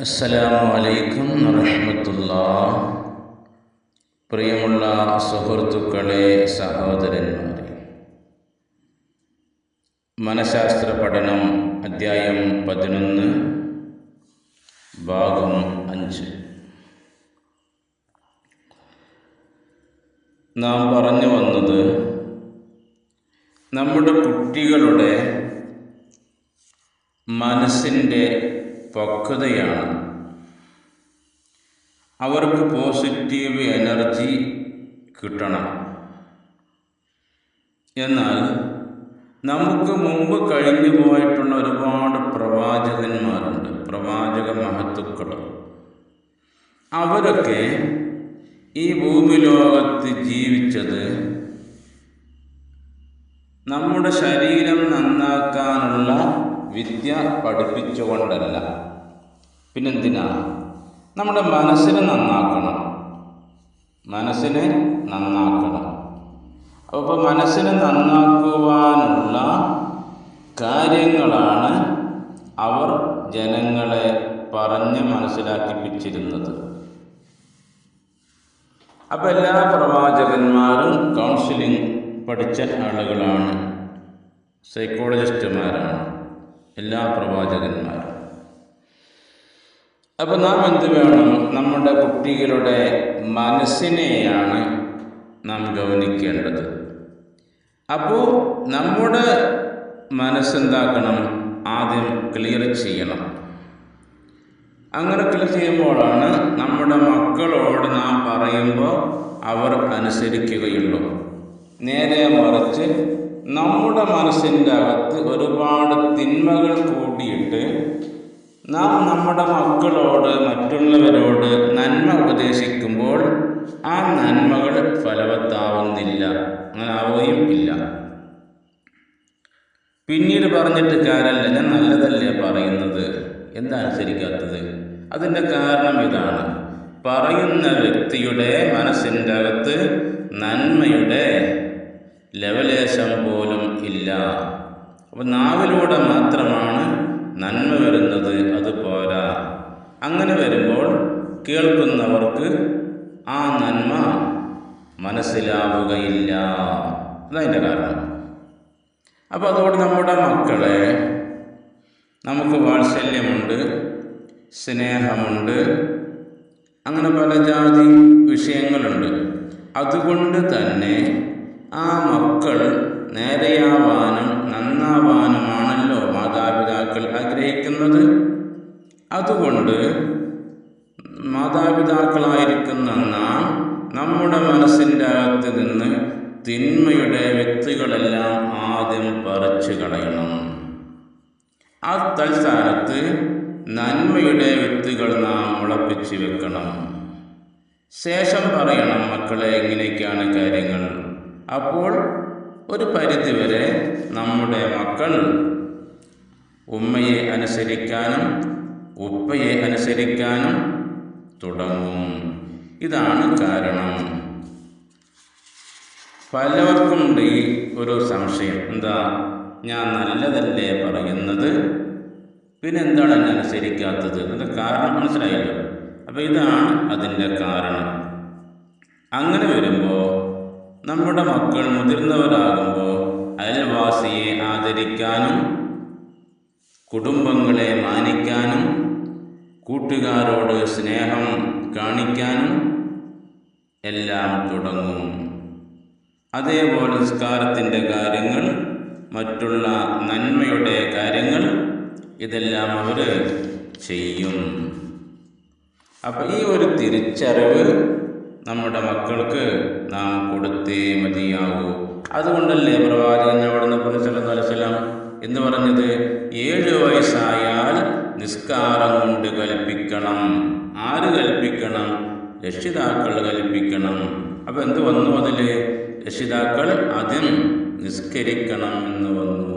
അസ്സലാമു അലൈക്കും പ്രിയമുള്ള സുഹൃത്തുക്കളെ സഹോദരന്മാരെ മനഃശാസ്ത്ര പഠനം അധ്യായം പതിനൊന്ന് ഭാഗം അഞ്ച്. നാം പറഞ്ഞു വന്നത് നമ്മുടെ കുട്ടികളുടെ മനസ്സിന്റെ പക്വതയാണ്. അവർക്ക് പോസിറ്റീവ് എനർജി കിട്ടണം. എന്നാൽ നമുക്ക് മുമ്പ് കഴിഞ്ഞു പോയിട്ടുള്ള ഒരുപാട് പ്രവാചകന്മാരുണ്ട് പ്രവാചക മഹത്തുക്കൾ. അവരൊക്കെ ഈ ഭൂമി ലോകത്ത് ജീവിച്ചത് നമ്മുടെ ശരീരം നന്നാക്കാനുള്ള വിദ്യ പഠിപ്പിച്ചുകൊണ്ടല്ല. പിന്നെന്തിനാ? നമ്മുടെ മനസ്സിനെ നന്നാക്കണം. മനസ്സിനെ നന്നാക്കണം. അപ്പോൾ മനസ്സിനെ നന്നാക്കുവാനുള്ള കാര്യങ്ങളാണ് അവർ ജനങ്ങളെ പറഞ്ഞ് മനസ്സിലാക്കിപ്പിച്ചിരുന്നത്. അപ്പോൾ എല്ലാ പ്രവാചകന്മാരും കൗൺസിലിംഗ് പഠിച്ച ആളുകളാണ്. സൈക്കോളജിസ്റ്റുമാരാണ് എല്ലാ പ്രവാചകന്മാരും. അപ്പോൾ നാം എന്ത് വേണം? നമ്മുടെ കുട്ടികളുടെ മനസ്സിനെയാണ് നാം ഗൗനിക്കേണ്ടത്. അപ്പോൾ നമ്മുടെ മനസ്സെന്താക്കണം? ആദ്യം ക്ലിയർ ചെയ്യണം. അങ്ങനെ ക്ലിയർ ചെയ്യുമ്പോഴാണ് നമ്മുടെ മക്കളോട് നാം പറയുമ്പോൾ അവർ അനുസരിക്കുകയുള്ളൂ. നേരെ മറിച്ച് നമ്മുടെ മനസ്സിന്റെ അകത്ത് ഒരുപാട് തിന്മകൾ കൂടിയിട്ട് നാം നമ്മുടെ മക്കളോട് മറ്റുള്ളവരോട് നന്മ ഉപദേശിക്കുമ്പോൾ ആ നന്മകൾ ഫലവത്താവുന്നില്ല അങ്ങനെ ആവുകയും ഇല്ല. പിന്നീട് പറഞ്ഞിട്ട് കാരല്ല ഞാൻ നല്ലതല്ലേ പറയുന്നത്? എന്താ അനുസരിക്കാത്തത്? അതിന്റെ കാരണം ഇതാണ്. പറയുന്ന വ്യക്തിയുടെ മനസ്സിന്റെ അകത്ത് നന്മയുടെ ലവലേശം പോലും ഇല്ല. അപ്പം നാവിലൂടെ മാത്രമാണ് നന്മ വരുന്നത് അത് പോരാ. അങ്ങനെ വരുമ്പോൾ കേൾക്കുന്നവർക്ക് ആ നന്മ മനസ്സിലാവുകയില്ല. അതതിന്റെ കാരണം. അപ്പോൾ അതുകൊണ്ട് നമ്മുടെ മക്കളെ നമുക്ക് വാത്സല്യമുണ്ട് സ്നേഹമുണ്ട് അങ്ങനെ പല ജാതി വിഷയങ്ങളുണ്ട്. അതുകൊണ്ട് തന്നെ ആ മക്കൾ നേരെയാവാനും നന്നാവാനുമാണല്ലോ മാതാപിതാക്കൾ ആഗ്രഹിക്കുന്നത്. അതുകൊണ്ട് മാതാപിതാക്കളായിരിക്കുന്ന നാം നമ്മുടെ മനസ്സിന്റെ അകത്ത് നിന്ന് തിന്മയുടെ വ്യക്തികളെല്ലാം ആദ്യം പറിച്ചു കളയണം. ആ തൽസ്ഥാനത്ത് നന്മയുടെ വിത്തുകൾ നാം മുളപ്പിച്ചു വെക്കണം. ശേഷം പറയണം മക്കളെ എങ്ങനെയൊക്കെയാണ് കാര്യങ്ങൾ. അപ്പോൾ ഒരു പരിധിവരെ നമ്മുടെ മക്കൾ ഉമ്മയെ അനുസരിക്കാനും ഉപ്പയെ അനുസരിക്കാനും തുടങ്ങും. ഇതാണ് കാരണം. പലവർക്കും ഉണ്ട് ഈ ഒരു സംശയം. എന്താ ഞാൻ നല്ലതല്ലേ പറയുന്നത്? പിന്നെ എന്താണ് എന്നെ അനുസരിക്കാത്തത്? അതിന്റെ കാരണം മനസ്സിലായില്ല? അപ്പോൾ ഇതാണ് അതിന്റെ കാരണം. അങ്ങനെ വരുമ്പോൾ നമ്മുടെ മക്കൾ മുതിർന്നവരാകുമ്പോൾ അയൽവാസിയെ ആദരിക്കാനും കുടുംബങ്ങളെ മാനിക്കാനും കൂട്ടുകാരോട് സ്നേഹം കാണിക്കാനും എല്ലാം തുടങ്ങും. അതേപോലെ നിസ്കാരത്തിന്റെ കാര്യങ്ങൾ മറ്റുള്ള നന്മയുടെ കാര്യങ്ങൾ ഇതെല്ലാം അവർ ചെയ്യും. അപ്പം ഈ ഒരു തിരിച്ചറിവ് നമ്മുടെ മക്കൾക്ക് നാം കൊടുത്തേ മതിയാകൂ. അതുകൊണ്ടല്ലേ പ്രവാചകൻ അവിടുന്ന് പ്രതിസലം വലസലം എന്ന് പറഞ്ഞത്? ഏഴ് വയസ്സായാൽ നിസ്കാരം കൊണ്ട് കൽപ്പിക്കണം. ആര് കൽപ്പിക്കണം? രക്ഷിതാക്കൾ കൽപ്പിക്കണം. അപ്പം എന്ത് വന്നു അതിൽ രക്ഷിതാക്കൾ ആദ്യം നിസ്കരിക്കണം എന്ന് വന്നു.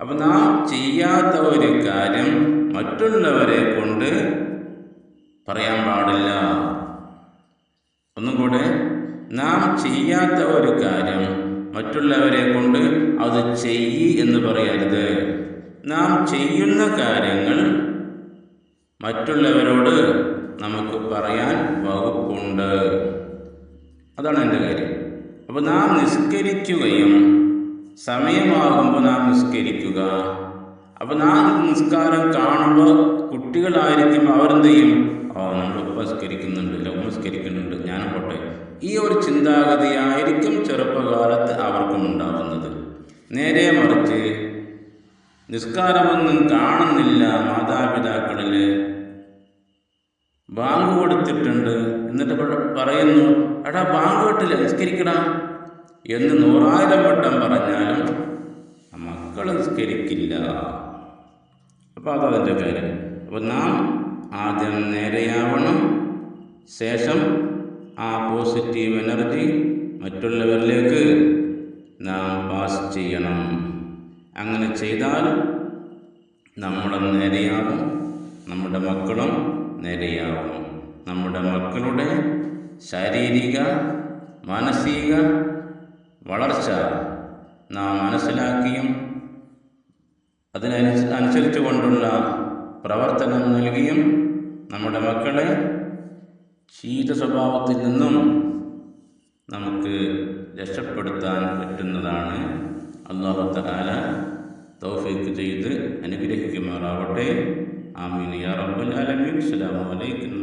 അപ്പം നാം ചെയ്യാത്ത ഒരു കാര്യം മറ്റുള്ളവരെ കൊണ്ട് പറയാൻ പാടില്ല. ഒന്നും കൂടെ നാം ചെയ്യാത്ത ഒരു കാര്യം മറ്റുള്ളവരെ കൊണ്ട് അത് ചെയ്യി എന്ന് പറയരുത്. നാം ചെയ്യുന്ന കാര്യങ്ങൾ മറ്റുള്ളവരോട് നമുക്ക് പറയാൻ വകുപ്പുണ്ട്. അതാണ് എന്റെ കാര്യം. അപ്പോൾ നാം നിസ്കരിക്കുകയും സമയമാകുമ്പോൾ നാം നിസ്കരിക്കുക. അപ്പോൾ നാം നിസ്കാരം കാണുമ്പോൾ കുട്ടികളായിരിക്കും അവരെന്ത് ചെയ്യും ഓ നമ്മൾ ഉപസ്കരിക്കുന്നുണ്ട് ലവ് നിസ്കരിക്കുന്നുണ്ട് ഞാനും പോട്ടെ. ഈ ഒരു ചിന്താഗതിയായിരിക്കും ചെറുപ്പകാലത്ത് അവർക്കും ഉണ്ടാകുന്നത്. നേരെ മറിച്ച് നിസ്കാരമൊന്നും കാണുന്നില്ല മാതാപിതാക്കളിൽ ബാങ്ക് കൊടുത്തിട്ടുണ്ട്. എന്നിട്ട് പറയുന്നു എടാ ബാങ്ക് കിട്ടില്ല നിസ്കരിക്കടാ. എന്ന് നൂറായിരം വട്ടം പറഞ്ഞാലും മക്കൾ നിസ്കരിക്കില്ല. അപ്പോൾ അതതിന്റെ കാര്യം. അപ്പോൾ നാം ആദ്യം നേരെയാവണം. ശേഷം ആ പോസിറ്റീവ് എനർജി മറ്റുള്ളവരിലേക്ക് നാം പാസ് ചെയ്യണം. അങ്ങനെ ചെയ്താൽ നമ്മളും നേരെയാവും നമ്മുടെ മക്കളും നേരെയാവും നമ്മുടെ മക്കളുടെ ശാരീരിക മാനസിക വളർച്ച നാം മനസ്സിലാക്കിയും അതിനനുസ അനുസരിച്ചു കൊണ്ടുള്ള പ്രവർത്തനം നൽകിയും നമ്മുടെ മക്കളെ ശീത സ്വഭാവത്തിൽ നിന്നും നമുക്ക് രക്ഷപ്പെടുത്താൻ പറ്റുന്നതാണ്. അള്ളാഹു തആല തൗഫീഖ് ചെയ്ത് അനുഗ്രഹിക്കുമാറാവട്ടെ. ആമീൻ. യാ റബ്ബൽ ആലമീൻ. അസ്സലാമു അലൈക്കും